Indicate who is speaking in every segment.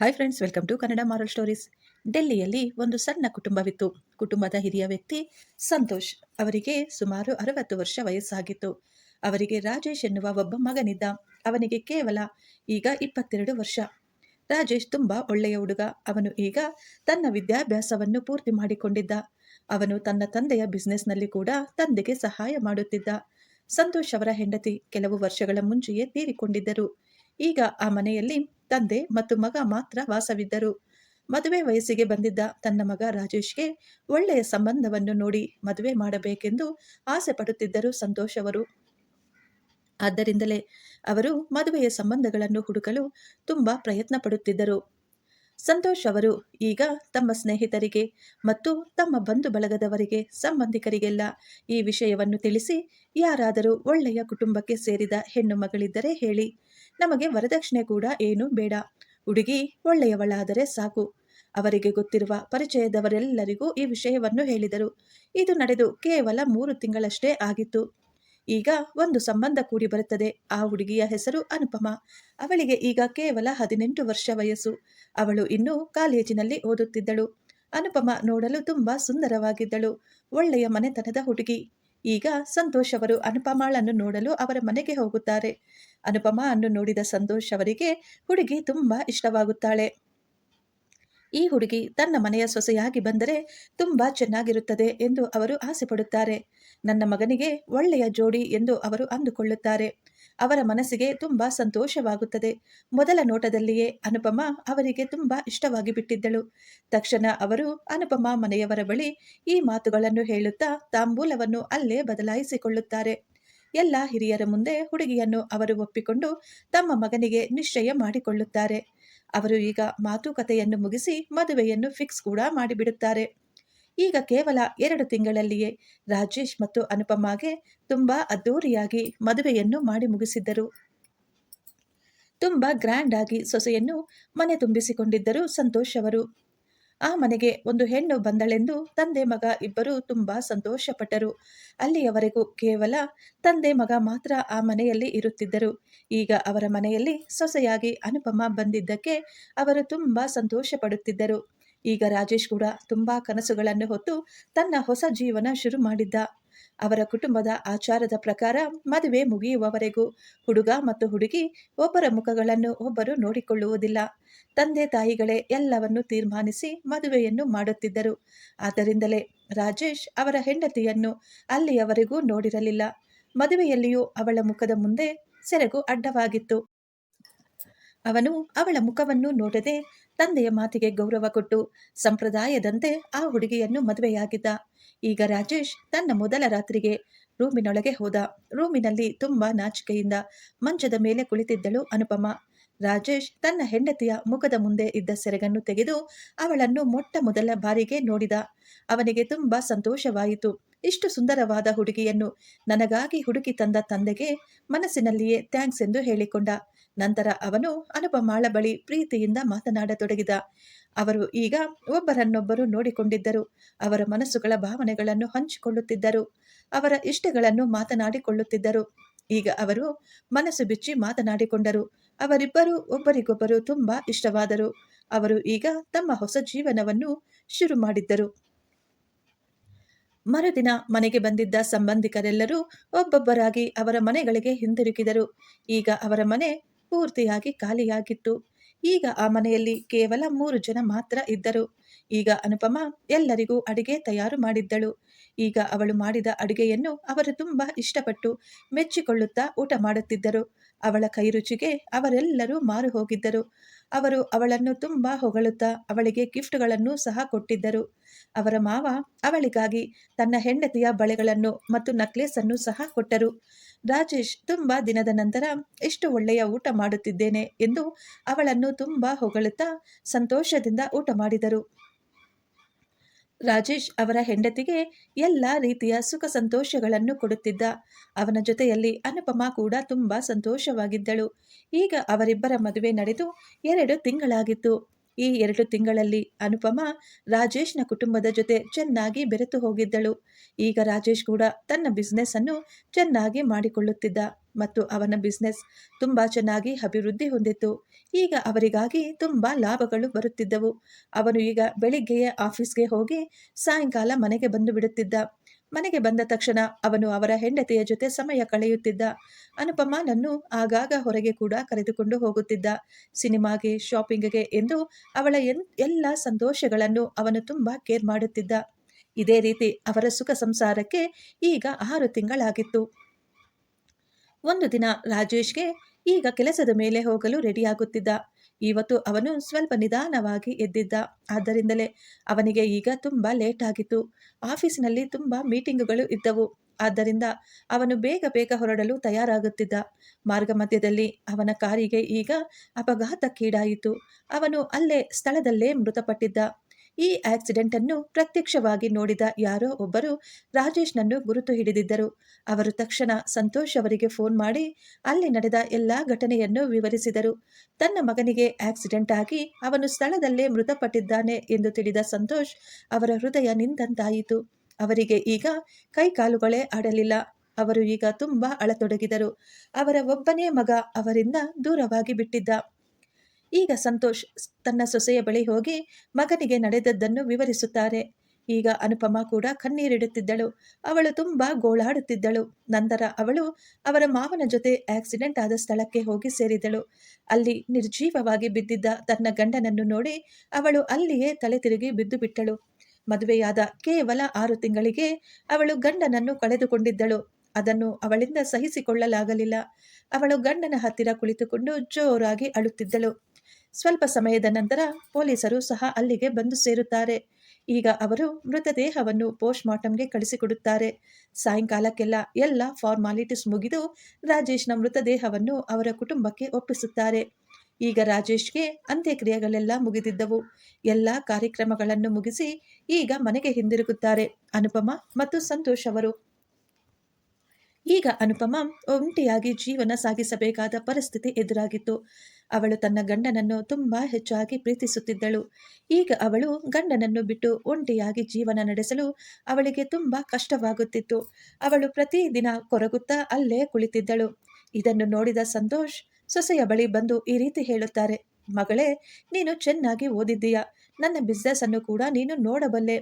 Speaker 1: Hi friends welcome to Kannada moral stories ಡೆಲ್ಲಿಯಲ್ಲಿ ಒಂದು ಸಣ್ಣ ಕುಟುಂಬವಿತ್ತು. ಕುಟುಂಬದ ಹಿರಿಯ ವ್ಯಕ್ತಿ ಸಂತೋಷ್ ಅವರಿಗೆ ಸುಮಾರು ಅರವತ್ತು ವರ್ಷ ವಯಸ್ಸಾಗಿತ್ತು. ಅವರಿಗೆ ರಾಜೇಶ್ ಎನ್ನುವ ಒಬ್ಬ ಮಗನಿದ್ದ. ಅವನಿಗೆ ಕೇವಲ ಈಗ ಇಪ್ಪತ್ತೆರಡು ವರ್ಷ. ರಾಜೇಶ್ ತುಂಬ ಒಳ್ಳೆಯ ಹುಡುಗ. ಅವನು ಈಗ ತನ್ನ ವಿದ್ಯಾಭ್ಯಾಸವನ್ನು ಪೂರ್ತಿ ಮಾಡಿಕೊಂಡಿದ್ದ. ಅವನು ತನ್ನ ತಂದೆಯ ಬಿಸ್ನೆಸ್ನಲ್ಲಿ ಕೂಡ ತಂದೆಗೆ ಸಹಾಯ ಮಾಡುತ್ತಿದ್ದ. ಸಂತೋಷ್ ಅವರ ಹೆಂಡತಿ ಕೆಲವು ವರ್ಷಗಳ ಮುಂಚೆಯೇ ತೀರಿಕೊಂಡಿದ್ದರು. ಈಗ ಆ ಮನೆಯಲ್ಲಿ ತಂದೆ ಮತ್ತು ಮಗ ಮಾತ್ರ ವಾಸವಿದ್ದರು. ಮದುವೆ ವಯಸ್ಸಿಗೆ ಬಂದಿದ್ದ ತನ್ನ ಮಗ ರಾಜೇಶ್ಗೆ ಒಳ್ಳೆಯ ಸಂಬಂಧವನ್ನು ನೋಡಿ ಮದುವೆ ಮಾಡಬೇಕೆಂದು ಆಸೆ ಪಡುತ್ತಿದ್ದರು ಸಂತೋಷವರು. ಆದ್ದರಿಂದಲೇ ಅವರು ಮದುವೆಯ ಸಂಬಂಧಗಳನ್ನು ಹುಡುಕಲು ತುಂಬ ಪ್ರಯತ್ನ ಪಡುತ್ತಿದ್ದರು. ಸಂತೋಷ್ ಅವರು ಈಗ ತಮ್ಮ ಸ್ನೇಹಿತರಿಗೆ ಮತ್ತು ತಮ್ಮ ಬಂಧು ಬಳಗದವರಿಗೆ ಸಂಬಂಧಿಕರಿಗೆಲ್ಲ ಈ ವಿಷಯವನ್ನು ತಿಳಿಸಿ, ಯಾರಾದರೂ ಒಳ್ಳೆಯ ಕುಟುಂಬಕ್ಕೆ ಸೇರಿದ ಹೆಣ್ಣು ಮಗಳಿದ್ದರೆ ಹೇಳಿ. ನಮಗೆ ವರದಕ್ಷಿಣೆ ಕೂಡ ಏನು ಬೇಡ. ಹುಡುಗಿ ಒಳ್ಳೆಯವಳಾದರೆ ಸಾಕು. ಅವರಿಗೆ ಗೊತ್ತಿರುವ ಪರಿಚಯದವರೆಲ್ಲರಿಗೂ ಈ ವಿಷಯವನ್ನು ಹೇಳಿದರು. ಇದು ನಡೆದು ಕೇವಲ ಮೂರು ತಿಂಗಳಷ್ಟೇ ಆಗಿತ್ತು. ಈಗ ಒಂದು ಸಂಬಂಧ ಕೂಡಿ ಬರುತ್ತದೆ. ಆ ಹುಡುಗಿಯ ಹೆಸರು ಅನುಪಮ. ಅವಳಿಗೆ ಈಗ ಕೇವಲ ಹದಿನೆಂಟು ವರ್ಷ ವಯಸ್ಸು. ಅವಳು ಇನ್ನೂ ಕಾಲೇಜಿನಲ್ಲಿ ಓದುತ್ತಿದ್ದಳು. ಅನುಪಮ ನೋಡಲು ತುಂಬಾ ಸುಂದರವಾಗಿದ್ದಳು. ಒಳ್ಳೆಯ ಮನೆತನದ ಹುಡುಗಿ. ಈಗ ಸಂತೋಷ್ ಅವರು ಅನುಪಮಾಳನ್ನು ನೋಡಲು ಅವರ ಮನೆಗೆ ಹೋಗುತ್ತಾರೆ. ಅನುಪಮ ಅನ್ನು ನೋಡಿದ ಸಂತೋಷ್ ಅವರಿಗೆ ಹುಡುಗಿ ತುಂಬಾ ಇಷ್ಟವಾಗುತ್ತಾಳೆ. ಈ ಹುಡುಗಿ ತನ್ನ ಮನೆಯ ಸೊಸೆಯಾಗಿ ಬಂದರೆ ತುಂಬಾ ಚೆನ್ನಾಗಿರುತ್ತದೆ ಎಂದು ಅವರು ಆಸೆ ಪಡುತ್ತಾರೆ ನನ್ನ ಮಗನಿಗೆ ಒಳ್ಳೆಯ ಜೋಡಿ ಎಂದು ಅವರು ಅಂದುಕೊಳ್ಳುತ್ತಾರೆ. ಅವರ ಮನಸ್ಸಿಗೆ ತುಂಬಾ ಸಂತೋಷವಾಗುತ್ತದೆ. ಮೊದಲ ನೋಟದಲ್ಲಿಯೇ ಅನುಪಮ ಅವರಿಗೆ ತುಂಬಾ ಇಷ್ಟವಾಗಿ ಬಿಟ್ಟಿದ್ದಳು. ತಕ್ಷಣ ಅವರು ಅನುಪಮ ಮನೆಯವರ ಬಳಿ ಈ ಮಾತುಗಳನ್ನು ಹೇಳುತ್ತಾ ತಾಂಬೂಲವನ್ನು ಅಲ್ಲೇ ಬದಲಾಯಿಸಿಕೊಳ್ಳುತ್ತಾರೆ. ಎಲ್ಲ ಹಿರಿಯರ ಮುಂದೆ ಹುಡುಗಿಯನ್ನು ಅವರು ಒಪ್ಪಿಕೊಂಡು ತಮ್ಮ ಮಗನಿಗೆ ನಿಶ್ಚಯ ಮಾಡಿಕೊಳ್ಳುತ್ತಾರೆ. ಅವರು ಈಗ ಮಾತುಕತೆಯನ್ನು ಮುಗಿಸಿ ಮದುವೆಯನ್ನು ಫಿಕ್ಸ್ ಕೂಡ ಮಾಡಿಬಿಡುತ್ತಾರೆ. ಈಗ ಕೇವಲ ಎರಡು ತಿಂಗಳಲ್ಲಿಯೇ ರಾಜೇಶ್ ಮತ್ತು ಅನುಪಮಾಗೆ ತುಂಬಾ ಅದ್ದೂರಿಯಾಗಿ ಮದುವೆಯನ್ನು ಮಾಡಿ ಮುಗಿಸಿದ್ದರು. ತುಂಬಾ ಗ್ರ್ಯಾಂಡ್ ಆಗಿ ಸೊಸೆಯನ್ನು ಮನೆ ತುಂಬಿಸಿಕೊಂಡಿದ್ದರು ಸಂತೋಷ್ ಅವರು ಆ ಮನೆಗೆ ಒಂದು ಹೆಣ್ಣು ಬಂದಳೆಂದು ತಂದೆ ಮಗ ಇಬ್ಬರು ತುಂಬಾ ಸಂತೋಷಪಟ್ಟರು. ಅಲ್ಲಿಯವರೆಗೂ ಕೇವಲ ತಂದೆ ಮಗ ಮಾತ್ರ ಆ ಮನೆಯಲ್ಲಿ ಇರುತ್ತಿದ್ದರು. ಈಗ ಅವರ ಮನೆಯಲ್ಲಿ ಸೊಸೆಯಾಗಿ ಅನುಪಮ ಬಂದಿದ್ದಕ್ಕೆ ಅವರು ತುಂಬಾ ಸಂತೋಷ ಪಡುತ್ತಿದ್ದರು ಈಗ ರಾಜೇಶ್ ಕೂಡ ತುಂಬಾ ಕನಸುಗಳನ್ನು ಹೊತ್ತು ತನ್ನ ಹೊಸ ಜೀವನ ಶುರು ಮಾಡಿದ್ದ. ಅವರ ಕುಟುಂಬದ ಆಚಾರದ ಪ್ರಕಾರ ಮದುವೆ ಮುಗಿಯುವವರೆಗೂ ಹುಡುಗ ಮತ್ತು ಹುಡುಗಿ ಒಬ್ಬರ ಮುಖಗಳನ್ನು ಒಬ್ಬರು ನೋಡಿಕೊಳ್ಳುವುದಿಲ್ಲ. ತಂದೆ ತಾಯಿಗಳೇ ಎಲ್ಲವನ್ನು ತೀರ್ಮಾನಿಸಿ ಮದುವೆಯನ್ನು ಮಾಡುತ್ತಿದ್ದರು. ಆದ್ದರಿಂದಲೇ ರಾಜೇಶ್ ಅವರ ಹೆಂಡತಿಯನ್ನು ಅಲ್ಲಿಯವರೆಗೂ ನೋಡಿರಲಿಲ್ಲ. ಮದುವೆಯಲ್ಲಿಯೂ ಅವಳ ಮುಖದ ಮುಂದೆ ಸೆರಗು ಅಡ್ಡವಾಗಿತ್ತು. ಅವನು ಅವಳ ಮುಖವನ್ನು ನೋಡದೆ ತಂದೆಯ ಮಾತಿಗೆ ಗೌರವ ಕೊಟ್ಟು ಸಂಪ್ರದಾಯದಂತೆ ಆ ಹುಡುಗಿಯನ್ನು ಮದುವೆಯಾಗಿದ್ದ. ಈಗ ರಾಜೇಶ್ ತನ್ನ ಮೊದಲ ರಾತ್ರಿಗೆ ರೂಮಿನೊಳಗೆ ಹೋದ. ರೂಮಿನಲ್ಲಿ ತುಂಬಾ ನಾಚಿಕೆಯಿಂದ ಮಂಚದ ಮೇಲೆ ಕುಳಿತಿದ್ದಳು ಅನುಪಮ. ರಾಜೇಶ್ ತನ್ನ ಹೆಂಡತಿಯ ಮುಖದ ಮುಂದೆ ಇದ್ದ ಸೆರಗನ್ನು ತೆಗೆದು ಅವಳನ್ನು ಮೊಟ್ಟ ಮೊದಲ ಬಾರಿಗೆ ನೋಡಿದ. ಅವನಿಗೆ ತುಂಬಾ ಸಂತೋಷವಾಯಿತು. ಇಷ್ಟು ಸುಂದರವಾದ ಹುಡುಗಿಯನ್ನು ನನಗಾಗಿ ಹುಡುಕಿ ತಂದ ತಂದೆಗೆ ಮನಸ್ಸಿನಲ್ಲಿಯೇ ಥ್ಯಾಂಕ್ಸ್ ಎಂದು ಹೇಳಿಕೊಂಡ. ನಂತರ ಅವನು ಅನುಪಮಾಳ ಬಳಿ ಪ್ರೀತಿಯಿಂದ ಮಾತನಾಡತೊಡಗಿದ. ಅವರು ಈಗ ಒಬ್ಬರನ್ನೊಬ್ಬರು ನೋಡಿಕೊಂಡಿದ್ದರು. ಅವರ ಮನಸ್ಸುಗಳ ಭಾವನೆಗಳನ್ನು ಹಂಚಿಕೊಳ್ಳುತ್ತಿದ್ದರು. ಅವರ ಇಷ್ಟಗಳನ್ನು ಮಾತನಾಡಿಕೊಳ್ಳುತ್ತಿದ್ದರು. ಈಗ ಅವರು ಮನಸ್ಸು ಬಿಚ್ಚಿ ಮಾತನಾಡಿಕೊಂಡರು. ಅವರಿಬ್ಬರು ಒಬ್ಬರಿಗೊಬ್ಬರು ತುಂಬಾ ಇಷ್ಟವಾದರು. ಅವರು ಈಗ ತಮ್ಮ ಹೊಸ ಜೀವನವನ್ನು ಶುರು ಮಾಡಿದ್ದರು. ಮರುದಿನ ಮನೆಗೆ ಬಂದಿದ್ದ ಸಂಬಂಧಿಕರೆಲ್ಲರೂ ಒಬ್ಬೊಬ್ಬರಾಗಿ ಅವರ ಮನೆಗಳಿಗೆ ಹಿಂದಿರುಗಿದರು ಈಗ ಅವರ ಮನೆ ಪೂರ್ತಿಯಾಗಿ ಖಾಲಿಯಾಗಿತ್ತು. ಈಗ ಆ ಮನೆಯಲ್ಲಿ ಕೇವಲ ಮೂರು ಜನ ಮಾತ್ರ ಇದ್ದರು. ಈಗ ಅನುಪಮ ಎಲ್ಲರಿಗೂ ಅಡಿಗೆ ತಯಾರು ಮಾಡಿದ್ದಳು. ಈಗ ಅವಳು ಮಾಡಿದ ಅಡುಗೆಯನ್ನು ಅವರು ತುಂಬಾ ಇಷ್ಟಪಟ್ಟು ಮೆಚ್ಚಿಕೊಳ್ಳುತ್ತಾ ಊಟ ಮಾಡುತ್ತಿದ್ದರು. ಅವಳ ಕೈರುಚಿಗೆ ಅವರೆಲ್ಲರೂ ಮಾರು ಹೋಗಿದ್ದರು. ಅವರು ಅವಳನ್ನು ತುಂಬ ಹೊಗಳುತ್ತಾ ಅವಳಿಗೆ ಗಿಫ್ಟ್ಗಳನ್ನು ಸಹ ಕೊಟ್ಟಿದ್ದರು. ಅವರ ಮಾವ ಅವಳಿಗಾಗಿ ತನ್ನ ಹೆಂಡತಿಯ ಬಳೆಗಳನ್ನು ಮತ್ತು ನಕ್ಲೇಸ್ ಅನ್ನು ಸಹ ಕೊಟ್ಟರು. ರಾಜೇಶ್ ತುಂಬ ದಿನದ ನಂತರ, ಇಷ್ಟು ಒಳ್ಳೆಯ ಊಟ ಮಾಡುತ್ತಿದ್ದೇನೆ ಎಂದು ಅವಳನ್ನು ತುಂಬ ಹೊಗಳುತ್ತಾ ಸಂತೋಷದಿಂದ ಊಟ ಮಾಡಿದರು. ರಾಜೇಶ್ ಅವರ ಹೆಂಡತಿಗೆ ಎಲ್ಲ ರೀತಿಯ ಸುಖ ಸಂತೋಷಗಳನ್ನು ಕೊಡುತ್ತಿದ್ದ. ಅವನ ಜೊತೆಯಲ್ಲಿ ಅನುಪಮ ಕೂಡ ತುಂಬಾ ಸಂತೋಷವಾಗಿದ್ದಳು. ಈಗ ಅವರಿಬ್ಬರ ಮದುವೆ ನಡೆದು ಎರಡು ತಿಂಗಳಾಗಿತ್ತು. ಈ ಎರಡು ತಿಂಗಳಲ್ಲಿ ಅನುಪಮ ರಾಜೇಶ್ನ ಕುಟುಂಬದ ಜೊತೆ ಚೆನ್ನಾಗಿ ಬೆರೆತು ಹೋಗಿದ್ದಳು. ಈಗ ರಾಜೇಶ್ ಕೂಡ ತನ್ನ ಬಿಸ್ನೆಸ್ ಅನ್ನು ಚೆನ್ನಾಗಿ ಮಾಡಿಕೊಳ್ಳುತ್ತಿದ್ದ ಮತ್ತು ಅವನ ಬಿಸ್ನೆಸ್ ತುಂಬ ಚೆನ್ನಾಗಿ ಅಭಿವೃದ್ಧಿ ಹೊಂದಿತ್ತು. ಈಗ ಅವರಿಗಾಗಿ ತುಂಬ ಲಾಭಗಳು ಬರುತ್ತಿದ್ದವು. ಅವನು ಈಗ ಬೆಳಿಗ್ಗೆಯೇ ಆಫೀಸ್ಗೆ ಹೋಗಿ ಸಾಯಂಕಾಲ ಮನೆಗೆ ಬಂದು ಬಿಡುತ್ತಿದ್ದ. ಮನೆಗೆ ಬಂದ ತಕ್ಷಣ ಅವನು ಅವರ ಹೆಂಡತಿಯ ಜೊತೆ ಸಮಯ ಕಳೆಯುತ್ತಿದ್ದ. ಅನುಪಮನನ್ನು ಆಗಾಗ ಹೊರಗೆ ಕೂಡ ಕರೆದುಕೊಂಡು ಹೋಗುತ್ತಿದ್ದ. ಸಿನಿಮಾಗೆ, ಶಾಪಿಂಗ್ಗೆ ಎಂದು ಅವಳ ಎನ್, ಎಲ್ಲ ಸಂತೋಷಗಳನ್ನು ಅವನು ತುಂಬ ಕೇರ್ ಮಾಡುತ್ತಿದ್ದ. ಇದೇ ರೀತಿ ಅವರ ಸುಖ ಸಂಸಾರಕ್ಕೆ ಈಗ ಆರು ತಿಂಗಳಾಗಿತ್ತು. ಒಂದು ದಿನ ರಾಜೇಶ್ಗೆ ಈಗ ಕೆಲಸದ ಮೇಲೆ ಹೋಗಲು ರೆಡಿಯಾಗುತ್ತಿದ್ದ. ಇವತ್ತು ಅವನು ಸ್ವಲ್ಪ ನಿಧಾನವಾಗಿ ಎದ್ದಿದ್ದ. ಆದ್ದರಿಂದಲೇ ಅವನಿಗೆ ಈಗ ತುಂಬ ಲೇಟ್ ಆಗಿತ್ತು. ಆಫೀಸಿನಲ್ಲಿ ತುಂಬ ಮೀಟಿಂಗುಗಳು ಇದ್ದವು. ಆದ್ದರಿಂದ ಅವನು ಬೇಗ ಬೇಗ ಹೊರಡಲು ತಯಾರಾಗುತ್ತಿದ್ದ. ಮಾರ್ಗ ಮಧ್ಯದಲ್ಲಿ ಅವನ ಕಾರಿಗೆ ಈಗ ಅಪಘಾತಕ್ಕೀಡಾಯಿತು. ಅವನು ಅಲ್ಲೇ ಸ್ಥಳದಲ್ಲೇ ಮೃತಪಟ್ಟಿದ್ದ. ಈ ಆಕ್ಸಿಡೆಂಟ್ ಅನ್ನು ಪ್ರತ್ಯಕ್ಷವಾಗಿ ನೋಡಿದ ಯಾರೋ ಒಬ್ಬರು ರಾಜೇಶ್ನನ್ನು ಗುರುತು ಹಿಡಿದಿದ್ದರು. ಅವರು ತಕ್ಷಣ ಸಂತೋಷ್ ಅವರಿಗೆ ಫೋನ್ ಮಾಡಿ ಅಲ್ಲಿ ನಡೆದ ಎಲ್ಲಾ ಘಟನೆಯನ್ನು ವಿವರಿಸಿದರು. ತನ್ನ ಮಗನಿಗೆ ಆಕ್ಸಿಡೆಂಟ್ ಆಗಿ ಅವನು ಸ್ಥಳದಲ್ಲೇ ಮೃತಪಟ್ಟಿದ್ದಾನೆ ಎಂದು ತಿಳಿದ ಸಂತೋಷ್ ಅವರ ಹೃದಯ ನಿಂದಂತಾಯಿತು ಅವರಿಗೆ ಈಗ ಕೈಕಾಲುಗಳೇ ಆಡಲಿಲ್ಲ. ಅವರು ಈಗ ತುಂಬಾ ಅಳತೊಡಗಿದರು. ಅವರ ಒಬ್ಬನೇ ಮಗ ಅವರಿಂದ ದೂರವಾಗಿ ಬಿಟ್ಟಿದ್ದ. ಈಗ ಸಂತೋಷ್ ತನ್ನ ಸೊಸೆಯ ಬಳಿ ಹೋಗಿ ಮಗನಿಗೆ ನಡೆದದ್ದನ್ನು ವಿವರಿಸುತ್ತಾರೆ. ಈಗ ಅನುಪಮ ಕೂಡ ಕಣ್ಣೀರಿಡುತ್ತಿದ್ದಳು. ಅವಳು ತುಂಬಾ ಗೋಳಾಡುತ್ತಿದ್ದಳು. ನಂತರ ಅವಳು ಅವರ ಮಾವನ ಜೊತೆ ಆಕ್ಸಿಡೆಂಟ್ ಆದ ಸ್ಥಳಕ್ಕೆ ಹೋಗಿ ಸೇರಿದಳು. ಅಲ್ಲಿ ನಿರ್ಜೀವವಾಗಿ ಬಿದ್ದಿದ್ದ ತನ್ನ ಗಂಡನನ್ನು ನೋಡಿ ಅವಳು ಅಲ್ಲಿಯೇ ತಲೆ ತಿರುಗಿ ಬಿದ್ದು ಬಿಟ್ಟಳು. ಮದುವೆಯಾದ ಕೇವಲ ಆರು ತಿಂಗಳಿಗೆ ಅವಳು ಗಂಡನನ್ನು ಕಳೆದುಕೊಂಡಿದ್ದಳು. ಅದನ್ನು ಅವಳಿಂದ ಸಹಿಸಿಕೊಳ್ಳಲಾಗಲಿಲ್ಲ. ಅವಳು ಗಂಡನ ಹತ್ತಿರ ಕುಳಿತುಕೊಂಡು ಜೋರಾಗಿ ಅಳುತ್ತಿದ್ದಳು. ಸ್ವಲ್ಪ ಸಮಯದ ನಂತರ ಪೊಲೀಸರು ಸಹ ಅಲ್ಲಿಗೆ ಬಂದು ಸೇರುತ್ತಾರೆ. ಈಗ ಅವರು ಮೃತದೇಹವನ್ನು ಪೋಸ್ಟ್ ಮಾರ್ಟಂಗೆ ಕಳಿಸಿಕೊಡುತ್ತಾರೆ. ಸಾಯಂಕಾಲಕ್ಕೆಲ್ಲ ಎಲ್ಲ ಫಾರ್ಮಾಲಿಟೀಸ್ ಮುಗಿದು ರಾಜೇಶ್ನ ಮೃತದೇಹವನ್ನು ಅವರ ಕುಟುಂಬಕ್ಕೆ ಒಪ್ಪಿಸುತ್ತಾರೆ. ಈಗ ರಾಜೇಶ್ಗೆ ಅಂತ್ಯಕ್ರಿಯೆಗಳೆಲ್ಲ ಮುಗಿದಿದ್ದವು. ಎಲ್ಲ ಕಾರ್ಯಕ್ರಮಗಳನ್ನು ಮುಗಿಸಿ ಈಗ ಮನೆಗೆ ಹಿಂದಿರುಗುತ್ತಾರೆ. ಅನುಪಮ ಮತ್ತು ಸಂತೋಷ್ ಅವರು ಈಗ ಅನುಪಮ ಒಂಟಿಯಾಗಿ ಜೀವನ ಸಾಗಿಸಬೇಕಾದ ಪರಿಸ್ಥಿತಿ ಎದುರಾಗಿತ್ತು. ಅವಳು ತನ್ನ ಗಂಡನನ್ನು ತುಂಬಾ ಹೆಚ್ಚಾಗಿ ಪ್ರೀತಿಸುತ್ತಿದ್ದಳು. ಈಗ ಅವಳು ಗಂಡನನ್ನು ಬಿಟ್ಟು ಒಂಟಿಯಾಗಿ ಜೀವನ ನಡೆಸಲು ಅವಳಿಗೆ ತುಂಬಾ ಕಷ್ಟವಾಗುತ್ತಿತ್ತು. ಅವಳು ಪ್ರತಿದಿನ ಕೊರಗುತ್ತಾ ಅಲ್ಲೇ ಕುಳಿತಿದ್ದಳು. ಇದನ್ನು ನೋಡಿದ ಸಂತೋಷ್, ಸೊಸೆಯ ಬಳಿ ಬಂದು ಈ ರೀತಿ ಹೇಳುತ್ತಾರೆ, ಮಗಳೇ, ನೀನು ಚೆನ್ನಾಗಿ ಓದಿದ್ದೀಯಾ. ನನ್ನ ಬಿಸ್ನೆಸ್ ಅನ್ನು ಕೂಡ ನೀನು ನೋಡಬಲ್ಲೆ.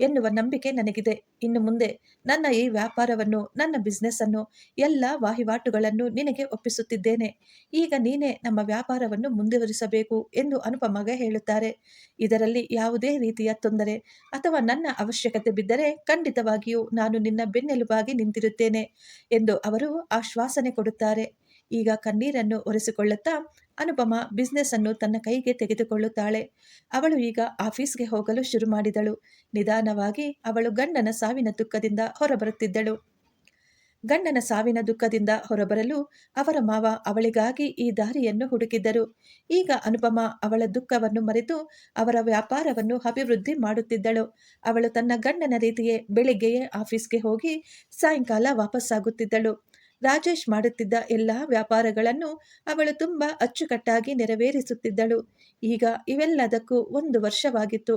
Speaker 1: ಎನ್ನುವ ನಂಬಿಕೆ ನನಗಿದೆ. ಇನ್ನು ಮುಂದೆ ನನ್ನ ಈ ವ್ಯಾಪಾರವನ್ನು, ನನ್ನ ಬಿಸ್ನೆಸ್ ಅನ್ನು ಎಲ್ಲ ವಹಿವಾಟುಗಳನ್ನು ನಿನಗೆ ಒಪ್ಪಿಸುತ್ತಿದ್ದೇನೆ. ಈಗ ನೀನೇ ನಮ್ಮ ವ್ಯಾಪಾರವನ್ನು ಮುಂದುವರಿಸಬೇಕು ಎಂದು ಅನುಪಮಗ ಹೇಳುತ್ತಾರೆ. ಇದರಲ್ಲಿ ಯಾವುದೇ ರೀತಿಯ ತೊಂದರೆ ಅಥವಾ ನನ್ನ ಅವಶ್ಯಕತೆ ಬಿದ್ದರೆ ಖಂಡಿತವಾಗಿಯೂ ನಾನು ನಿನ್ನ ಬೆನ್ನೆಲುಬಾಗಿ ನಿಂತಿರುತ್ತೇನೆ ಎಂದು ಅವರು ಆಶ್ವಾಸನೆ ಕೊಡುತ್ತಾರೆ. ಈಗ ಕಣ್ಣೀರನ್ನು ಒರೆಸಿಕೊಳ್ಳುತ್ತಾ ಅನುಪಮ ಬಿಸ್ನೆಸ್ ಅನ್ನು ತನ್ನ ಕೈಗೆ ತೆಗೆದುಕೊಳ್ಳುತ್ತಾಳೆ. ಅವಳು ಈಗ ಆಫೀಸ್ಗೆ ಹೋಗಲು ಶುರು ಮಾಡಿದಳು. ನಿಧಾನವಾಗಿ ಅವಳು ಗಂಡನ ಸಾವಿನ ದುಃಖದಿಂದ ಹೊರಬರುತ್ತಿದ್ದಳು. ಗಂಡನ ಸಾವಿನ ದುಃಖದಿಂದ ಹೊರಬರಲು ಅವರ ಮಾವ ಅವಳಿಗಾಗಿ ಈ ದಾರಿಯನ್ನು ಹುಡುಕಿದ್ದರು. ಈಗ ಅನುಪಮ ಅವಳ ದುಃಖವನ್ನು ಮರೆತು ಅವರ ವ್ಯಾಪಾರವನ್ನು ಅಭಿವೃದ್ಧಿ ಮಾಡುತ್ತಿದ್ದಳು. ಅವಳು ತನ್ನ ಗಂಡನ ರೀತಿಯೇ ಬೆಳಿಗ್ಗೆಯೇ ಆಫೀಸ್ಗೆ ಹೋಗಿ ಸಾಯಂಕಾಲ ವಾಪಸ್ಸಾಗುತ್ತಿದ್ದಳು. ರಾಜೇಶ್ ಮಾಡುತ್ತಿದ್ದ ಎಲ್ಲ ವ್ಯಾಪಾರಗಳನ್ನು ಅವಳು ತುಂಬ ಅಚ್ಚುಕಟ್ಟಾಗಿ ನೆರವೇರಿಸುತ್ತಿದ್ದಳು. ಈಗ ಇವೆಲ್ಲದಕ್ಕೂ ಒಂದು ವರ್ಷವಾಗಿತ್ತು.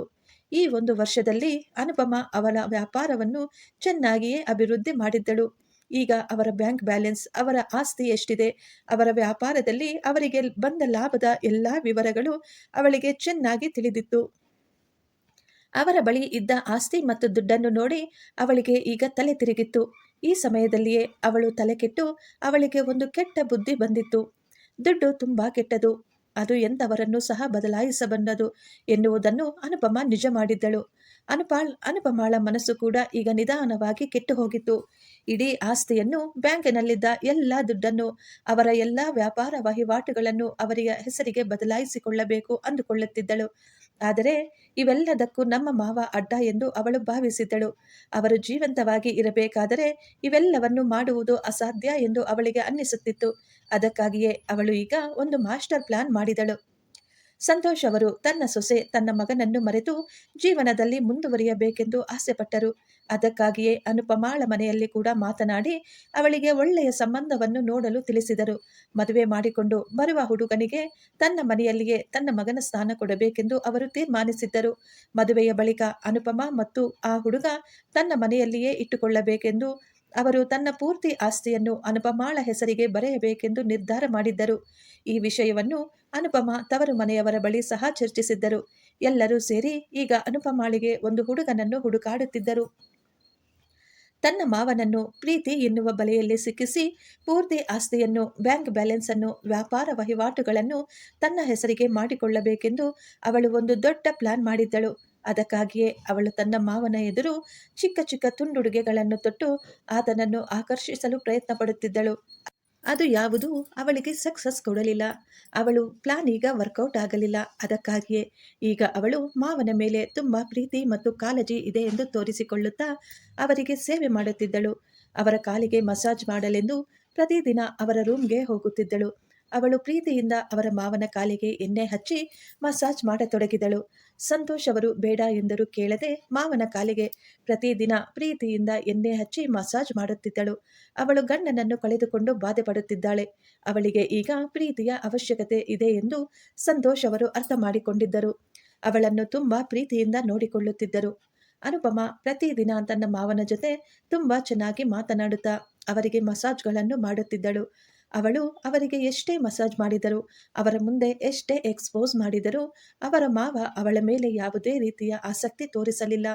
Speaker 1: ಈ ಒಂದು ವರ್ಷದಲ್ಲಿ ಅನುಪಮ ಅವಳ ವ್ಯಾಪಾರವನ್ನು ಚೆನ್ನಾಗಿಯೇ ಅಭಿವೃದ್ಧಿ ಮಾಡಿದ್ದಳು. ಈಗ ಅವರ ಬ್ಯಾಂಕ್ ಬ್ಯಾಲೆನ್ಸ್, ಅವರ ಆಸ್ತಿ ಎಷ್ಟಿದೆ, ಅವರ ವ್ಯಾಪಾರದಲ್ಲಿ ಅವರಿಗೆ ಬಂದ ಲಾಭದ ಎಲ್ಲ ವಿವರಗಳು ಅವಳಿಗೆ ಚೆನ್ನಾಗಿ ತಿಳಿದಿತ್ತು. ಅವರ ಬಳಿ ಇದ್ದ ಆಸ್ತಿ ಮತ್ತು ದುಡ್ಡನ್ನು ನೋಡಿ ಅವಳಿಗೆ ಈಗ ತಲೆ ತಿರುಗಿತ್ತು. ಈ ಸಮಯದಲ್ಲಿಯೇ ಅವಳು ತಲೆಕೆಟ್ಟು ಅವಳಿಗೆ ಒಂದು ಕೆಟ್ಟ ಬುದ್ಧಿ ಬಂದಿತ್ತು. ದುಡ್ಡು ತುಂಬಾ ಕೆಟ್ಟದು. ಅದು ಎಂಥವರನ್ನು ಸಹ ಬದಲಾಯಿಸಬಲ್ಲದು ಎನ್ನುವುದನ್ನು ಅನುಪಮ ನಿಜ ಮಾಡಿದ್ದಳು. ಅನುಪಾಳ್, ಅನುಪಮಾಳ ಮನಸ್ಸು ಕೂಡ ಈಗ ನಿಧಾನವಾಗಿ ಕೆಟ್ಟು ಹೋಗಿತ್ತು. ಇಡೀ ಆಸ್ತಿಯನ್ನು ಬ್ಯಾಂಕಿನಲ್ಲಿದ್ದ ಎಲ್ಲ ದುಡ್ಡನ್ನು, ಅವರ ಎಲ್ಲ ವ್ಯಾಪಾರ ವಹಿವಾಟುಗಳನ್ನು ಅವರಿಗೆ ಹೆಸರಿಗೆ ಬದಲಾಯಿಸಿಕೊಳ್ಳಬೇಕು ಅಂದುಕೊಳ್ಳುತ್ತಿದ್ದಳು. ಆದರೆ ಇವೆಲ್ಲದಕ್ಕೂ ನಮ್ಮ ಮಾವ ಅಡ್ಡ ಎಂದು ಅವಳು ಭಾವಿಸಿದ್ದಳು ಅವರು ಜೀವಂತವಾಗಿ ಇರಬೇಕಾದರೆ ಇವೆಲ್ಲವನ್ನು ಮಾಡುವುದು ಅಸಾಧ್ಯ ಎಂದು ಅವಳಿಗೆ ಅನ್ನಿಸುತ್ತಿತ್ತು. ಅದಕ್ಕಾಗಿಯೇ ಅವಳು ಈಗ ಒಂದು ಮಾಸ್ಟರ್ ಪ್ಲಾನ್ ಮಾಡಿದಳು. ಸಂತೋಷ್ ಅವರು ತನ್ನ ಸೊಸೆ ತನ್ನ ಮಗನನ್ನು ಮರೆತು ಜೀವನದಲ್ಲಿ ಮುಂದುವರಿಯಬೇಕೆಂದು ಆಸೆಪಟ್ಟರು. ಅದಕ್ಕಾಗಿಯೇ ಅನುಪಮಾಳ ಮನೆಯಲ್ಲಿ ಕೂಡ ಮಾತನಾಡಿ ಅವಳಿಗೆ ಒಳ್ಳೆಯ ಸಂಬಂಧವನ್ನು ನೋಡಲು ತಿಳಿಸಿದರು. ಮದುವೆ ಮಾಡಿಕೊಂಡು ಬರುವ ಹುಡುಗನಿಗೆ ತನ್ನ ಮನೆಯಲ್ಲಿಯೇ ತನ್ನ ಮಗನ ಸ್ಥಾನ ಕೊಡಬೇಕೆಂದು ಅವರು ತೀರ್ಮಾನಿಸಿದ್ದರು. ಮದುವೆಯ ಬಳಿಕ ಅನುಪಮ ಮತ್ತು ಆ ಹುಡುಗ ತನ್ನ ಮನೆಯಲ್ಲಿಯೇ ಇಟ್ಟುಕೊಳ್ಳಬೇಕೆಂದು ಅವರು ತನ್ನ ಪೂರ್ತಿ ಆಸ್ತಿಯನ್ನು ಅನುಪಮಾಳ ಹೆಸರಿಗೆ ಬರೆಯಬೇಕೆಂದು ನಿರ್ಧಾರ ಮಾಡಿದ್ದರು. ಈ ವಿಷಯವನ್ನು ಅನುಪಮ ತವರು ಮನೆಯವರ ಬಳಿ ಸಹ ಚರ್ಚಿಸಿದ್ದರು. ಎಲ್ಲರೂ ಸೇರಿ ಈಗ ಅನುಪಮಾಳಿಗೆ ಒಂದು ಹುಡುಗನನ್ನು ಹುಡುಕಾಡುತ್ತಿದ್ದರು. ತನ್ನ ಮಾವನನ್ನು ಪ್ರೀತಿ ಎನ್ನುವ ಬಲೆಯಲ್ಲಿ ಸಿಕ್ಕಿಸಿ ಪೂರ್ತಿ ಆಸ್ತಿಯನ್ನು, ಬ್ಯಾಂಕ್ ಬ್ಯಾಲೆನ್ಸ್ ಅನ್ನು ವ್ಯಾಪಾರ ವಹಿವಾಟುಗಳನ್ನು ತನ್ನ ಹೆಸರಿಗೆ ಮಾಡಿಕೊಳ್ಳಬೇಕೆಂದು ಅವಳು ಒಂದು ದೊಡ್ಡ ಪ್ಲಾನ್ ಮಾಡಿದ್ದಳು. ಅದಕ್ಕಾಗಿಯೇ ಅವಳು ತನ್ನ ಮಾವನ ಎದುರು ಚಿಕ್ಕ ಚಿಕ್ಕ ತುಂಡುಡುಗೆಗಳನ್ನು ತೊಟ್ಟು ಆತನನ್ನು ಆಕರ್ಷಿಸಲು ಪ್ರಯತ್ನ ಪಡುತ್ತಿದ್ದಳು ಅದು ಯಾವುದೂ ಅವಳಿಗೆ ಸಕ್ಸಸ್ ಕೊಡಲಿಲ್ಲ. ಅವಳು ಪ್ಲಾನ್ ಈಗ ವರ್ಕೌಟ್ ಆಗಲಿಲ್ಲ. ಅದಕ್ಕಾಗಿಯೇ ಈಗ ಅವಳು ಮಾವನ ಮೇಲೆ ತುಂಬ ಪ್ರೀತಿ ಮತ್ತು ಕಾಳಜಿ ಇದೆ ಎಂದು ತೋರಿಸಿಕೊಳ್ಳುತ್ತಾ ಅವರಿಗೆ ಸೇವೆ ಮಾಡುತ್ತಿದ್ದಳು. ಅವರ ಕಾಲಿಗೆ ಮಸಾಜ್ ಮಾಡಲೆಂದು ಪ್ರತಿದಿನ ಅವರ ರೂಮ್ಗೆ ಹೋಗುತ್ತಿದ್ದಳು. ಅವಳು ಪ್ರೀತಿಯಿಂದ ಅವರ ಮಾವನ ಕಾಲಿಗೆ ಎಣ್ಣೆ ಹಚ್ಚಿ ಮಸಾಜ್ ಮಾಡತೊಡಗಿದಳು. ಸಂತೋಷ್ ಅವರು ಬೇಡ ಎಂದರೂ ಕೇಳದೆ ಮಾವನ ಕಾಲಿಗೆ ಪ್ರತಿದಿನ ಪ್ರೀತಿಯಿಂದ ಎಣ್ಣೆ ಹಚ್ಚಿ ಮಸಾಜ್ ಮಾಡುತ್ತಿದ್ದಳು. ಅವಳು ಗಂಡನನ್ನು ಕಳೆದುಕೊಂಡು ಬಾಧೆ ಪಡುತ್ತಿದ್ದಾಳೆ. ಅವಳಿಗೆ ಈಗ ಪ್ರೀತಿಯ ಅವಶ್ಯಕತೆ ಇದೆ ಎಂದು ಸಂತೋಷ್ ಅವರು ಅರ್ಥ ಮಾಡಿಕೊಂಡಿದ್ದರು. ಅವಳನ್ನು ತುಂಬಾ ಪ್ರೀತಿಯಿಂದ ನೋಡಿಕೊಳ್ಳುತ್ತಿದ್ದರು. ಅನುಪಮ ಪ್ರತಿದಿನ ತನ್ನ ಮಾವನ ಜೊತೆ ತುಂಬಾ ಚೆನ್ನಾಗಿ ಮಾತನಾಡುತ್ತಾ ಅವರಿಗೆ ಮಸಾಜ್ಗಳನ್ನು ಮಾಡುತ್ತಿದ್ದಳು. ಅವಳು ಅವರಿಗೆ ಎಷ್ಟೇ ಮಸಾಜ್ ಮಾಡಿದರು, ಅವರ ಮುಂದೆ ಎಷ್ಟೇ ಎಕ್ಸ್ಪೋಸ್ ಮಾಡಿದರೂ, ಅವರ ಮಾವ ಅವಳ ಮೇಲೆ ಯಾವುದೇ ರೀತಿಯ ಆಸಕ್ತಿ ತೋರಿಸಲಿಲ್ಲ.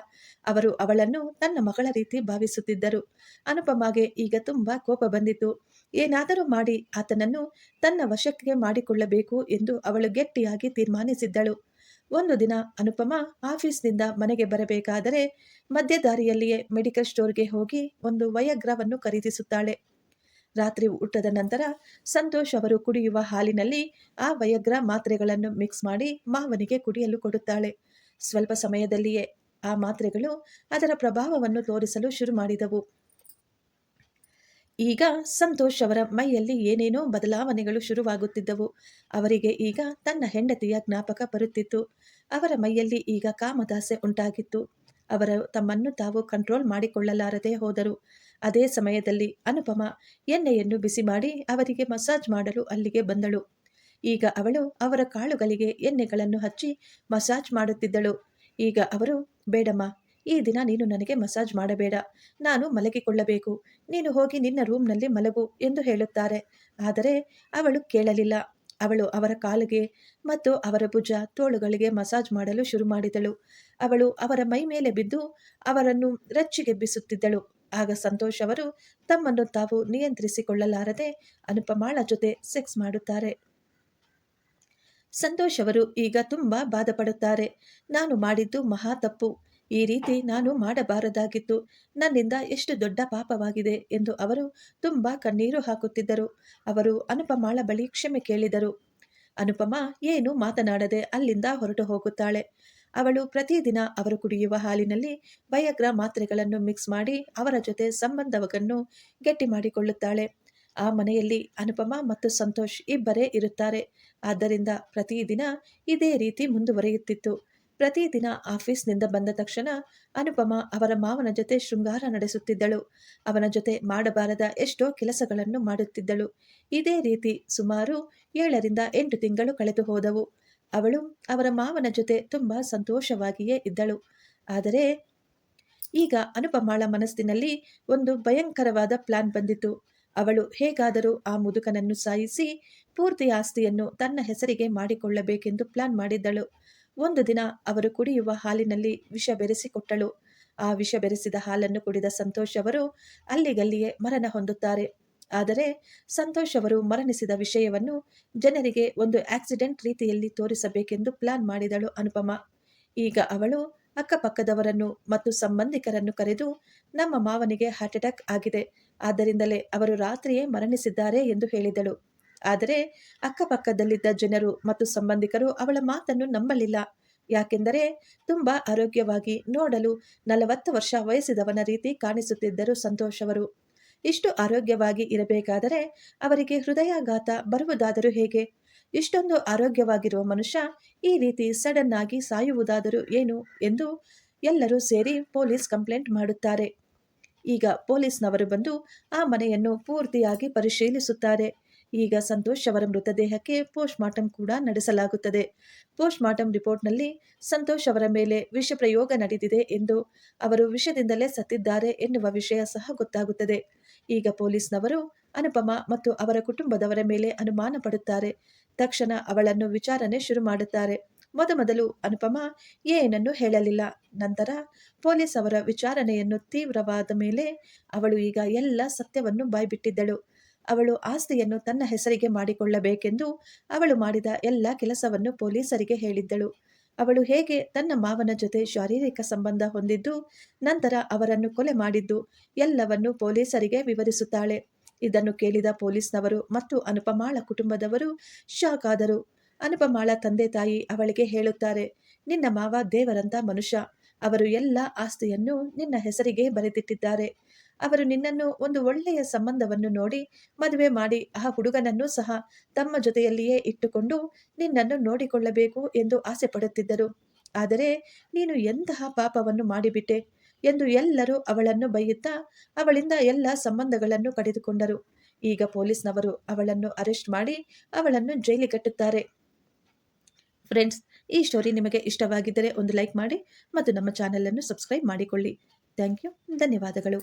Speaker 1: ಅವರು ಅವಳನ್ನು ತನ್ನ ಮಗಳ ರೀತಿ ಭಾವಿಸುತ್ತಿದ್ದರು. ಅನುಪಮಾಗೆ ಈಗ ತುಂಬಾ ಕೋಪ ಬಂದಿತು ಏನಾದರೂ ಮಾಡಿ ಆತನನ್ನು ತನ್ನ ವಶಕ್ಕೆ ಮಾಡಿಕೊಳ್ಳಬೇಕು ಎಂದು ಅವಳು ಗಟ್ಟಿಯಾಗಿ ತೀರ್ಮಾನಿಸಿದ್ದಳು. ಒಂದು ದಿನ ಅನುಪಮ ಆಫೀಸ್ನಿಂದ ಮನೆಗೆ ಬರಬೇಕಾದರೆ ಮಧ್ಯದಾರಿಯಲ್ಲಿಯೇ ಮೆಡಿಕಲ್ ಸ್ಟೋರ್ಗೆ ಹೋಗಿ ಒಂದು ವಯಗ್ರವನ್ನು ಖರೀದಿಸುತ್ತಾಳೆ. ರಾತ್ರಿ ಊಟದ ನಂತರ ಸಂತೋಷ್ ಅವರು ಕುಡಿಯುವ ಹಾಲಿನಲ್ಲಿ ಆ ವಯಗ್ರ ಮಾತ್ರೆಗಳನ್ನು ಮಿಕ್ಸ್ ಮಾಡಿ ಮಾವನಿಗೆ ಕುಡಿಯಲು ಕೊಡುತ್ತಾಳೆ. ಸ್ವಲ್ಪ ಸಮಯದಲ್ಲಿಯೇ ಆ ಮಾತ್ರೆಗಳು ಅದರ ಪ್ರಭಾವವನ್ನು ತೋರಿಸಲು ಶುರು ಮಾಡಿದವು. ಈಗ ಸಂತೋಷ್ ಅವರ ಮೈಯಲ್ಲಿ ಏನೇನೋ ಬದಲಾವಣೆಗಳು ಶುರುವಾಗುತ್ತಿದ್ದವು. ಅವರಿಗೆ ಈಗ ತನ್ನ ಹೆಂಡತಿಯ ಜ್ಞಾಪಕ ಬರುತ್ತಿತ್ತು. ಅವರ ಮೈಯಲ್ಲಿ ಈಗ ಕಾಮದಾಸೆ ಉಂಟಾಗಿತ್ತು. ಅವರು ತಮ್ಮನ್ನು ತಾವು ಕಂಟ್ರೋಲ್ ಮಾಡಿಕೊಳ್ಳಲಾರದೆ ಹೋದರು. ಅದೇ ಸಮಯದಲ್ಲಿ ಅನುಪಮ ಎಣ್ಣೆಯನ್ನು ಬಿಸಿ ಮಾಡಿ ಅವರಿಗೆ ಮಸಾಜ್ ಮಾಡಲು ಅಲ್ಲಿಗೆ ಬಂದಳು. ಈಗ ಅವಳು ಅವರ ಕಾಳುಗಳಿಗೆ ಎಣ್ಣೆಗಳನ್ನು ಹಚ್ಚಿ ಮಸಾಜ್ ಮಾಡುತ್ತಿದ್ದಳು. ಈಗ ಅವರು, ಬೇಡಮ್ಮ, ಈ ದಿನ ನೀನು ನನಗೆ ಮಸಾಜ್ ಮಾಡಬೇಡ. ನಾನು ಮಲಗಿಕೊಳ್ಳಬೇಕು. ನೀನು ಹೋಗಿ ನಿನ್ನ ರೂಮ್ನಲ್ಲಿ ಮಲಗು ಎಂದು ಹೇಳುತ್ತಾರೆ. ಆದರೆ ಅವಳು ಕೇಳಲಿಲ್ಲ. ಅವಳು ಅವರ ಕಾಲಿಗೆ ಮತ್ತು ಅವರ ಭುಜ ತೋಳುಗಳಿಗೆ ಮಸಾಜ್ ಮಾಡಲು ಶುರು ಮಾಡಿದಳು. ಅವಳು ಅವರ ಮೈ ಮೇಲೆ ಬಿದ್ದು ಅವರನ್ನು ರಚ್ಚಿಗೆಬ್ಬಿಸುತ್ತಿದ್ದಳು. ಆಗ ಸಂತೋಷ್ ಅವರು, ತಮ್ಮನ್ನು ತಾವು ನಿಯಂತ್ರಿಸಿಕೊಳ್ಳಲಾರದೆ ಅನುಪಮಾಳ ಜೊತೆ ಸೆಕ್ಸ್ ಮಾಡುತ್ತಾರೆ. ಸಂತೋಷ್ ಅವರು ಈಗ ತುಂಬಾ ಬಾಧಪಡುತ್ತಾರೆ. ನಾನು ಮಾಡಿದ್ದು ಮಹಾ ತಪ್ಪು. ಈ ರೀತಿ ನಾನು ಮಾಡಬಾರದಾಗಿತ್ತು. ನನ್ನಿಂದ ಎಷ್ಟು ದೊಡ್ಡ ಪಾಪವಾಗಿದೆ ಎಂದು ಅವರು ತುಂಬಾ ಕಣ್ಣೀರು ಹಾಕುತ್ತಿದ್ದರು. ಅವರು ಅನುಪಮಾಳ ಬಳಿ ಕ್ಷಮೆ ಕೇಳಿದರು. ಅನುಪಮ, ಏನು ಮಾತನಾಡದೆ ಅಲ್ಲಿಂದ ಹೊರಟು ಹೋಗುತ್ತಾಳೆ? ಅವಳು ಪ್ರತಿದಿನ ಅವರು ಕುಡಿಯುವ ಹಾಲಿನಲ್ಲಿ ಬಯಗ್ರ ಮಾತ್ರೆಗಳನ್ನು ಮಿಕ್ಸ್ ಮಾಡಿ ಅವರ ಜೊತೆ ಸಂಬಂಧವನ್ನು ಗಟ್ಟಿ ಮಾಡಿಕೊಳ್ಳುತ್ತಾಳೆ. ಆ ಮನೆಯಲ್ಲಿ ಅನುಪಮ ಮತ್ತು ಸಂತೋಷ್ ಇಬ್ಬರೇ ಇರುತ್ತಾರೆ. ಆದ್ದರಿಂದ ಪ್ರತಿದಿನ ಇದೇ ರೀತಿ ಮುಂದುವರಿಯುತ್ತಿತ್ತು. ಪ್ರತಿದಿನ ಆಫೀಸ್ನಿಂದ ಬಂದ ತಕ್ಷಣ ಅನುಪಮ ಅವರ ಮಾವನ ಜೊತೆ ಶೃಂಗಾರ ನಡೆಸುತ್ತಿದ್ದಳು. ಅವನ ಜೊತೆ ಮಾಡಬಾರದ ಎಷ್ಟೋ ಕೆಲಸಗಳನ್ನು ಮಾಡುತ್ತಿದ್ದಳು. ಇದೇ ರೀತಿ ಸುಮಾರು ಏಳರಿಂದ ಎಂಟು ತಿಂಗಳು ಕಳೆದು ಹೋದವು. ಅವಳು ಅವರ ಮಾವನ ಜೊತೆ ತುಂಬಾ ಸಂತೋಷವಾಗಿಯೇ ಇದ್ದಳು. ಆದರೆ ಈಗ ಅನುಪಮಾಳ ಮನಸ್ಸಿನಲ್ಲಿ ಒಂದು ಭಯಂಕರವಾದ ಪ್ಲಾನ್ ಬಂದಿತು ಅವಳು ಹೇಗಾದರೂ ಆ ಮುದುಕನನ್ನು ಸಾಯಿಸಿ ಪೂರ್ತಿ ಆಸ್ತಿಯನ್ನು ತನ್ನ ಹೆಸರಿಗೆ ಮಾಡಿಕೊಳ್ಳಬೇಕೆಂದು ಪ್ಲಾನ್ ಮಾಡಿದ್ದಳು. ಒಂದು ದಿನ ಅವರು ಕುಡಿಯುವ ಹಾಲಿನಲ್ಲಿ ವಿಷ ಬೆರೆಸಿಕೊಟ್ಟಳು. ಆ ವಿಷ ಬೆರೆಸಿದ ಹಾಲನ್ನು ಕುಡಿದ ಸಂತೋಷ್ ಅವರು ಅಲ್ಲಿಗಲ್ಲಿಯೇ ಮರಣ ಹೊಂದುತ್ತಾರೆ. ಆದರೆ ಸಂತೋಷ್ ಅವರು ಮರಣಿಸಿದ ವಿಷಯವನ್ನು ಜನರಿಗೆ ಒಂದು ಆಕ್ಸಿಡೆಂಟ್ ರೀತಿಯಲ್ಲಿ ತೋರಿಸಬೇಕೆಂದು ಪ್ಲಾನ್ ಮಾಡಿದಳು ಅನುಪಮ. ಈಗ ಅವಳು ಅಕ್ಕಪಕ್ಕದವರನ್ನು ಮತ್ತು ಸಂಬಂಧಿಕರನ್ನು ಕರೆದು ನಮ್ಮ ಮಾವನಿಗೆ ಹಾರ್ಟ್ ಅಟ್ಯಾಕ್ ಆಗಿದೆ. ಆದ್ದರಿಂದಲೇ ಅವರು ರಾತ್ರಿಯೇ ಮರಣಿಸಿದ್ದಾರೆ ಎಂದು ಹೇಳಿದಳು. ಆದರೆ ಅಕ್ಕಪಕ್ಕದಲ್ಲಿದ್ದ ಜನರು ಮತ್ತು ಸಂಬಂಧಿಕರು ಅವಳ ಮಾತನ್ನು ನಂಬಲಿಲ್ಲ. ಯಾಕೆಂದರೆ ತುಂಬ ಆರೋಗ್ಯವಾಗಿ ನೋಡಲು ನಲವತ್ತು ವರ್ಷ ವಯಸ್ಸಿದವನ ರೀತಿ ಕಾಣಿಸುತ್ತಿದ್ದರು ಸಂತೋಷವರು. ಇಷ್ಟು ಆರೋಗ್ಯವಾಗಿ ಇರಬೇಕಾದರೆ ಅವರಿಗೆ ಹೃದಯಾಘಾತ ಬರುವುದಾದರೂ ಹೇಗೆ? ಇಷ್ಟೊಂದು ಆರೋಗ್ಯವಾಗಿರುವ ಮನುಷ್ಯ ಈ ರೀತಿ ಸಡನ್ ಆಗಿ ಸಾಯುವುದಾದರೂ ಏನು ಎಂದು ಎಲ್ಲರೂ ಸೇರಿ ಪೊಲೀಸ್ ಕಂಪ್ಲೇಂಟ್ ಮಾಡುತ್ತಾರೆ. ಈಗ ಪೊಲೀಸ್ನವರು ಬಂದು ಆ ಮನೆಯನ್ನು ಪೂರ್ತಿಯಾಗಿ ಪರಿಶೀಲಿಸುತ್ತಾರೆ. ಈಗ ಸಂತೋಷ್ ಅವರ ಮೃತದೇಹಕ್ಕೆ ಪೋಸ್ಟ್ ಮಾರ್ಟಂ ಕೂಡ ನಡೆಸಲಾಗುತ್ತದೆ. ಪೋಸ್ಟ್ ಮಾರ್ಟಮ್ ರಿಪೋರ್ಟ್ನಲ್ಲಿ ಸಂತೋಷ್ ಅವರ ಮೇಲೆ ವಿಷ ಪ್ರಯೋಗ ನಡೆದಿದೆ ಎಂದು ಅವರು ವಿಷದಿಂದಲೇ ಸತ್ತಿದ್ದಾರೆ ಎನ್ನುವ ವಿಷಯ ಸಹ ಗೊತ್ತಾಗುತ್ತದೆ. ಈಗ ಪೊಲೀಸ್ನವರು ಅನುಪಮ ಮತ್ತು ಅವರ ಕುಟುಂಬದವರ ಮೇಲೆ ಅನುಮಾನ ಪಡುತ್ತಾರೆ. ತಕ್ಷಣ ಅವಳನ್ನು ವಿಚಾರಣೆ ಶುರು ಮಾಡುತ್ತಾರೆ. ಮೊದಮೊದಲು ಅನುಪಮ ಏನನ್ನು ಹೇಳಲಿಲ್ಲ. ನಂತರ ಪೊಲೀಸ್ ಅವರ ವಿಚಾರಣೆಯನ್ನು ತೀವ್ರವಾದ ಮೇಲೆ ಅವಳು ಈಗ ಎಲ್ಲ ಸತ್ಯವನ್ನು ಬಾಯ್ಬಿಟ್ಟಿದ್ದಳು. ಅವಳು ಆಸ್ತಿಯನ್ನು ತನ್ನ ಹೆಸರಿಗೆ ಮಾಡಿಕೊಳ್ಳಬೇಕೆಂದು ಅವಳು ಮಾಡಿದ ಎಲ್ಲ ಕೆಲಸವನ್ನು ಪೊಲೀಸರಿಗೆ ಹೇಳಿದ್ದಳು. ಅವಳು ಹೇಗೆ ತನ್ನ ಮಾವನ ಜೊತೆ ಶಾರೀರಿಕ ಸಂಬಂಧ ಹೊಂದಿದ್ದು, ನಂತರ ಅವರನ್ನು ಕೊಲೆ ಮಾಡಿದ್ದು ಎಲ್ಲವನ್ನು ಪೊಲೀಸರಿಗೆ ವಿವರಿಸುತ್ತಾಳೆ. ಇದನ್ನು ಕೇಳಿದ ಪೊಲೀಸ್ನವರು ಮತ್ತು ಅನುಪಮಾಳ ಕುಟುಂಬದವರು ಶಾಕ್ ಆದರು ಅನುಪಮಾಳ ತಂದೆ ತಾಯಿ ಅವಳಿಗೆ ಹೇಳುತ್ತಾರೆ, ನಿನ್ನ ಮಾವ ದೇವರಂತ ಮನುಷ್ಯ. ಅವರು ಎಲ್ಲ ಆಸ್ತಿಯನ್ನು ನಿನ್ನ ಹೆಸರಿಗೆ ಬರೆದಿಟ್ಟಿದ್ದಾರೆ. ಅವರು ನಿನ್ನನ್ನು ಒಂದು ಒಳ್ಳೆಯ ಸಂಬಂಧವನ್ನು ನೋಡಿ ಮದುವೆ ಮಾಡಿ ಆ ಹುಡುಗನನ್ನು ಸಹ ತಮ್ಮ ಜೊತೆಯಲ್ಲಿಯೇ ಇಟ್ಟುಕೊಂಡು ನಿನ್ನನ್ನು ನೋಡಿಕೊಳ್ಳಬೇಕು ಎಂದು ಆಸೆ ಪಡುತ್ತಿದ್ದರು. ಆದರೆ ನೀನು ಎಂತಹ ಪಾಪವನ್ನು ಮಾಡಿಬಿಟ್ಟೆ ಎಂದು ಎಲ್ಲರೂ ಅವಳನ್ನು ಬೈಯುತ್ತಾ ಅವಳಿಂದ ಎಲ್ಲ ಸಂಬಂಧಗಳನ್ನು ಕಡಿದುಕೊಂಡರು. ಈಗ ಪೊಲೀಸ್ನವರು ಅವಳನ್ನು ಅರೆಸ್ಟ್ ಮಾಡಿ ಅವಳನ್ನು ಜೈಲಿಗಟ್ಟುತ್ತಾರೆ ಫ್ರೆಂಡ್ಸ್, ಈ ಸ್ಟೋರಿ ನಿಮಗೆ ಇಷ್ಟವಾಗಿದ್ದರೆ ಒಂದು ಲೈಕ್ ಮಾಡಿ ಮತ್ತು ನಮ್ಮ ಚಾನಲನ್ನು ಸಬ್ಸ್ಕ್ರೈಬ್ ಮಾಡಿಕೊಳ್ಳಿ. ಥ್ಯಾಂಕ್ ಯು, ಧನ್ಯವಾದಗಳು.